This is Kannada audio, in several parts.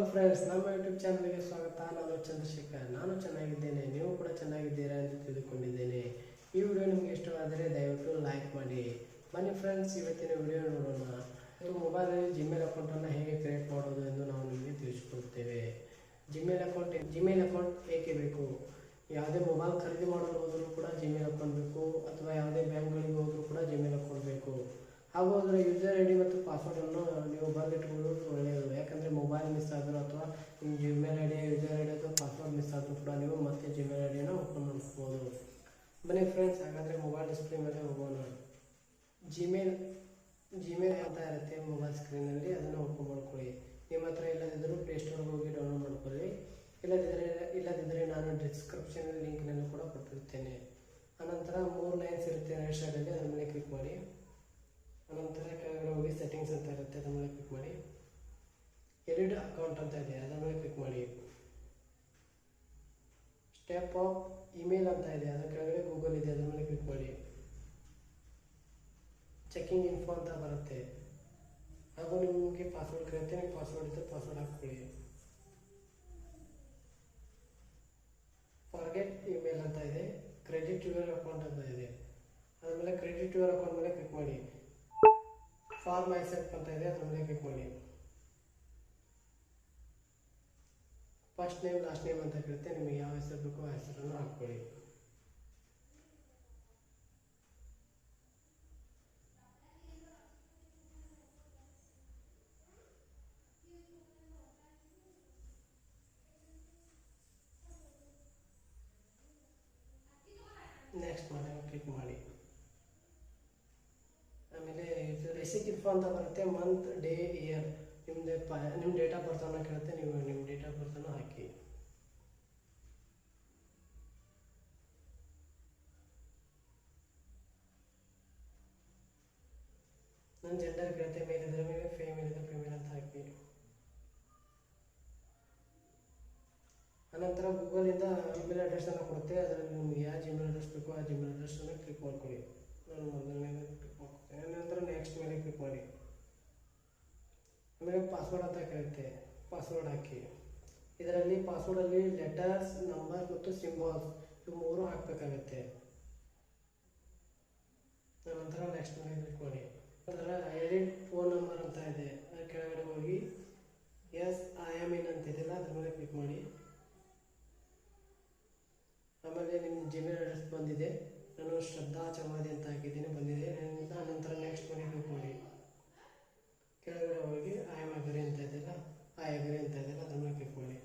ಫ್ರೆಂಡ್ಸ್ ನಮ್ಮ ಯೂಟ್ಯೂಬ್ ಚಾನಲ್ಗೆ ಸ್ವಾಗತ. ನಾನು ಚಂದ್ರಶೇಖರ್. ನಾನು ಚೆನ್ನಾಗಿದ್ದೇನೆ. ನೀವು ಕೂಡ ಚೆನ್ನಾಗಿದ್ದೀರಾ ಅಂತ ತಿಳಿದುಕೊಂಡಿದ್ದೇನೆ. ಈ ವಿಡಿಯೋ ನಿಮಗೆ ಇಷ್ಟವಾದರೆ ದಯವಿಟ್ಟು ಲೈಕ್ ಮಾಡಿ. ಬನ್ನಿ ಫ್ರೆಂಡ್ಸ್ ಇವತ್ತಿನ ವಿಡಿಯೋ ನೋಡೋಣ. ಮೊಬೈಲಲ್ಲಿ ಜಿಮೇಲ್ ಅಕೌಂಟನ್ನು ಹೇಗೆ ಕ್ರಿಯೇಟ್ ಮಾಡೋದು ಎಂದು ನಾವು ನಿಮಗೆ ತಿಳಿಸಿಕೊಡ್ತೇವೆ ಜಿಮೇಲ್ ಅಕೌಂಟ್ ಜಿಮೇಲ್ ಅಕೌಂಟ್ ಏಕೆ ಬೇಕು? ಯಾವುದೇ ಮೊಬೈಲ್ ಖರೀದಿ ಮಾಡಲು ಹೋದರೂ ಕೂಡ ಜಿಮೇಲ್ ಅಕೌಂಟ್ ಬೇಕು. ಅಥವಾ ಯಾವುದೇ ಬ್ಯಾಂಕ್ಗಳಿಗೆ ಹೋದರೂ ಕೂಡ ಜಿಮೇಲ್ ಅಕೌಂಟ್ ಬೇಕು. ಹಾಗೂ ಅದರ ಯೂಸರ್ ಐ ಡಿ ಮತ್ತು ಪಾಸ್ವರ್ಡನ್ನು ನೀವು ಬರೆದಿಟ್ಕೊಳ್ಳೋದು ಒಳ್ಳೆಯದು. ಯಾಕಂದರೆ ಮೊಬೈಲ್ ಮಿಸ್ ಆದರೂ ಅಥವಾ ನಿಮ್ಮ Gmail I D user I D ಅಥವಾ ಪಾಸ್ವರ್ಡ್ ಮಿಸ್ ಆದರೂ ಕೂಡ ನೀವು ಮತ್ತೆ ಜಿಮೇಲ್ ಐ ಡಿಯನ್ನು ಓಪನ್ ಮಾಡಿಸ್ಬೋದು. ಬನ್ನಿ ಫ್ರೆಂಡ್ಸ್ ಹಾಗಾದರೆ ಮೊಬೈಲ್ ಡಿಸ್ಪ್ಲೇ ಮೇಲೆ ಹೋಗೋಣ. ಜಿಮೇಲ್ ಜಿಮೇಲ್ ಅಂತ ಇರುತ್ತೆ ಮೊಬೈಲ್ ಸ್ಕ್ರೀನಲ್ಲಿ ಅದನ್ನು ಓಪನ್ ಮಾಡ್ಕೊಳ್ಳಿ. ನಿಮ್ಮ ಹತ್ರ ಇಲ್ಲದಿದ್ದರೂ ಪ್ಲೇಸ್ಟೋರ್ಗೆ ಹೋಗಿ ಡೌನ್ಲೋಡ್ ಮಾಡ್ಕೊಳ್ಳಿ. ಇಲ್ಲದಿದ್ದರೆ ಇಲ್ಲದಿದ್ದರೆ ನಾನು ಡಿಸ್ಕ್ರಿಪ್ಷನ್ ಲಿಂಕ್ನಲ್ಲಿ ಕೂಡ ಕೊಟ್ಟಿರ್ತೇನೆ. ಅನಂತರ ಮೂರು ಲೈನ್ಸ್ ಇರುತ್ತೆ ರೈಟ್ ಸೈಡಲ್ಲಿ ಅದ್ರ ಮೇಲೆ ಕ್ಲಿಕ್ ಮಾಡಿ. ಅನಂತರ ಕೆಳಗಡೆ ಹೋಗಿ ಸೆಟ್ಟಿಂಗ್ಸ್ ಅಂತ ಇರುತ್ತೆ, ಅದ್ರ ಮೇಲೆ ಕ್ಲಿಕ್ ಮಾಡಿ. ಎಡಿಟ್ ಅಕೌಂಟ್ ಅಂತ ಇದೆ ಅದರ ಮೇಲೆ ಕ್ಲಿಕ್ ಮಾಡಿ. ಸ್ಟೆಪ್ ಆಫ್ ಇಮೇಲ್ ಅಂತ ಇದೆ, ಅದರ ಕೆಳಗಡೆ ಗೂಗಲ್ ಇದೆ, ಅದರ ಮೇಲೆ ಕ್ಲಿಕ್ ಮಾಡಿ. ಚೆಕಿಂಗ್ ಇನ್ಫೋ ಅಂತ ಬರುತ್ತೆ. ಹಾಗೂ ನಿಮಗೆ ಪಾಸ್ವರ್ಡ್ ನೀವು ಪಾಸ್ವರ್ಡ್ ಇದ್ದರೆ ಪಾಸ್ವರ್ಡ್ ಹಾಕ್ಕೊಳ್ಳಿ. ಫಾರ್ಗೆಟ್ ಇಮೇಲ್ ಅಂತ ಇದೆ ಕ್ರೆಡಿಟ್ ಯುವರ್ ಅಕೌಂಟ್ ಅಂತ ಇದೆ. ಅದ್ರ ಮೇಲೆ ಕ್ರೆಡಿಟ್ ಯುವರ್ ಅಕೌಂಟ್ ಮೇಲೆ ಕ್ಲಿಕ್ ಮಾಡಿ. ಫಾರ್ ಮೈ ಅಂತ ಇದೆ, ಅದ್ರ ಮೇಲೆ ಕ್ಲಿಕ್ ಮಾಡಿ. ಫಸ್ಟ್ ನೇಮ್ ಲಾಸ್ಟ್ ನೇಮ್ ಅಂತ ಕೇಳುತ್ತೆ ನಿಮಗೆ ಯಾವ ಹೆಸರು ಬೇಕೋ ಆ ಹೆಸರನ್ನು ಹಾಕ್ಕೊಳ್ಳಿ. ನೆಕ್ಸ್ಟ್ ಮಾಡಿ ಕ್ಲಿಕ್ ಮಾಡಿ. ಆಮೇಲೆ ಇದು ಇನ್ಫೋ ಅಂತ ಬರುತ್ತೆ ಮಂತ್ ಡೇ ಇಯರ್ ನಿಮ್ಮದು ನಿಮ್ಮ ಡೇಟ್ ಆಫ್ ಬರ್ತನ್ನು ಕೇಳುತ್ತೆ, ನೀವು ನಿಮ್ಮ ಡೇಟ್ ಆಫ್ ಹಾಕಿ. ನನ್ನ ಜೆಂಡರ್ ಕೇಳುತ್ತೆ ಮೇಲ್ ಇದ್ರೆ ಮೇಲೆ ಫೇಮೇಲ್ ಇದ್ರೆ ಫೇಮೇಲ್ ಅಂತ ಹಾಕಿ. ಅನಂತರ ಗೂಗಲಿಂದ ಜಿಮೇಲ್ ಅಡ್ರೆಸ್ಸನ್ನು ಕೊಡುತ್ತೆ, ಅದರಲ್ಲಿ ನಿಮ್ಗೆ ಯಾವ ಜಿಮೇಲ್ ಅಡ್ರೆಸ್ ಬೇಕೋ ಆ ಜಿಮೇಲ್ ಅಡ್ರೆಸ್ಸನ್ನು ಕ್ಲಿಕ್ ಮಾಡ್ಕೊಳ್ಳಿ. ನಾನು ಮೊದಲನೇ ಕ್ಲಿಕ್ ಮಾಡ್ಕೊಳ್ತೇನೆ ಅನಂತರ ನೆಕ್ಸ್ಟ್ ಮೇಲೆ ಕ್ಲಿಕ್ ಮಾಡಿ. ಪಾಸ್ವರ್ಡ್ ಅಂತ ಕೇಳುತ್ತೆ ಪಾಸ್ವರ್ಡ್ ಹಾಕಿ. ಇದರಲ್ಲಿ ಪಾಸ್ವರ್ಡಲ್ಲಿ ಲೆಟರ್ಸ್ ನಂಬರ್ ಮತ್ತು ಸಿಂಬಲ್ಸ್ ಇವು ಮೂರು ಹಾಕಬೇಕಾಗತ್ತೆ. ನಂತರ ನೆಕ್ಸ್ಟ್ ಮೇಲೆ ಕ್ಲಿಕ್ ಮಾಡಿ ನಂತರ ಎಡಿಟ್ ಫೋನ್ ನಂಬರ್ ಅಂತ ಇದೆ. ಅದರ ಕೆಳಗಡೆ ಹೋಗಿ ಎಸ್ ಐ ಆಮ್ ಇನ್ ಅಂತ ಇದೆಯಲ್ಲ, ಅದ್ರ ಮೇಲೆ ಕ್ಲಿಕ್ ಮಾಡಿ. ಆಮೇಲೆ ನಿಮ್ಮ ಜಿಮೇಲ್ ಅಡ್ರೆಸ್ ಬಂದಿದೆ. ನಾನು ಶ್ರದ್ಧಾ ಚಮಾದಿ ಅಂತ ಹಾಕಿದ್ದೀನಿ, ಬಂದಿದೆ. ನಂತರ ನೆಕ್ಸ್ಟ್ ಮೇಲೆ ಕ್ಲಿಕ್ ಮಾಡಿ ಕೆಳಗಡೆ ಹೋಗಿ ಐ ಆಮ್ ಅಗ್ರಿ ಅಂತ ಇದೆಯಲ್ಲ ಐ ಅಗ್ರಿ ಅಂತ ಇದೆಯಲ್ಲ ಅದ್ರ ಮೇಲೆ ಕ್ಲಿಕ್ ಮಾಡಿ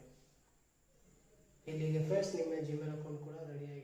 ಇಲ್ಲಿಗೆ ಫ್ರೆಂಡ್ಸ್ ನಿಮ್ಮ ಜಿಮೇಲ್ ಅಕೌಂಟ್ ಕೂಡ ರೆಡಿ